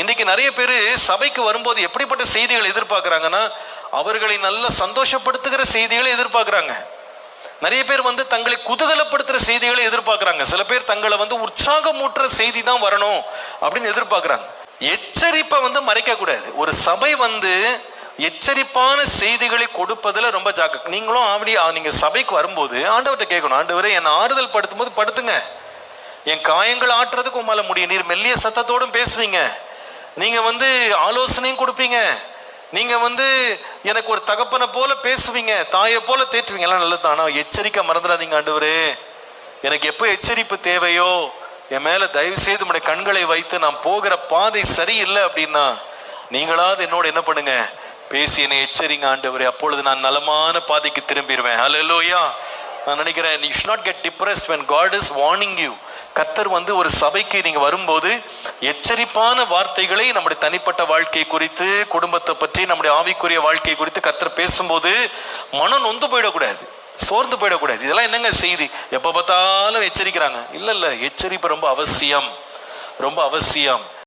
இன்றைக்கு நிறைய பேர் சபைக்கு வரும்போது எப்படிப்பட்ட செய்திகள் எதிர்பார்க்குறாங்கன்னா அவர்களை நல்ல சந்தோஷப்படுத்துகிற செய்திகளை எதிர்பார்க்குறாங்க. நிறைய பேர் வந்து தங்களை குதூகலப்படுத்துகிற செய்திகளை எதிர்பார்க்குறாங்க. சில பேர் தங்களை வந்து உற்சாகமூட்டுற செய்தி தான் வரணும் அப்படின்னு எதிர்பார்க்குறாங்க. எச்சரிப்பை வந்து மறைக்கக்கூடாது ஒரு சபை வந்து எச்சரிப்பான செய்திகளை கொடுப்பதில் ரொம்ப ஜாக்க. நீங்களும் ஆவடி நீங்கள் சபைக்கு வரும்போது ஆண்டவர்கிட்ட கேட்கணும். ஆண்டவரை என்னை ஆறுதல் படுத்தும் போது படுத்துங்க. என் காயங்கள் ஆட்டுறதுக்கு உமால முடியும். நீர் மெல்லிய சத்தத்தோடும் பேசுவீங்க. நீங்கள் வந்து ஆலோசனையும் கொடுப்பீங்க. நீங்கள் வந்து எனக்கு ஒரு தகப்பனை போல பேசுவீங்க. தாயை போல தேற்றுவீங்க. எல்லாம் நல்லது ஆனால் எச்சரிக்கை மறந்துடாதீங்க ஆண்டவரே. எனக்கு எப்போ எச்சரிப்பு தேவையோ என் மேலே தயவு செய்து உடைய கண்களை வைத்து நான் போகிற பாதை சரியில்லை அப்படின்னா நீங்களாவது என்னோட என்ன பண்ணுங்க? பேசி என்னை எச்சரிங்க ஆண்டவரே. அப்பொழுது நான் நலமான பாதைக்கு திரும்பிடுவேன். ஹalleluya நான் நினைக்கிறேன் you should not get depressed when God is warning you கர்த்தர் வந்து ஒரு சபைக்கு நீங்கள் வரும்போது எச்சரிப்பான வார்த்தைகளை நம்முடைய தனிப்பட்ட வாழ்க்கை குறித்து குடும்பத்தை பற்றி நம்முடைய ஆவிக்குரிய வாழ்க்கை குறித்து கர்த்தர் பேசும்போது மனம் நொந்து போயிடக்கூடாது சோர்ந்து போயிடக்கூடாது. இதெல்லாம் என்னங்க செய்தி? எப்போ பார்த்தாலும் எச்சரிக்கிறாங்க. இல்லை இல்லை எச்சரிப்பு ரொம்ப அவசியம். ரொம்ப அவசியம்.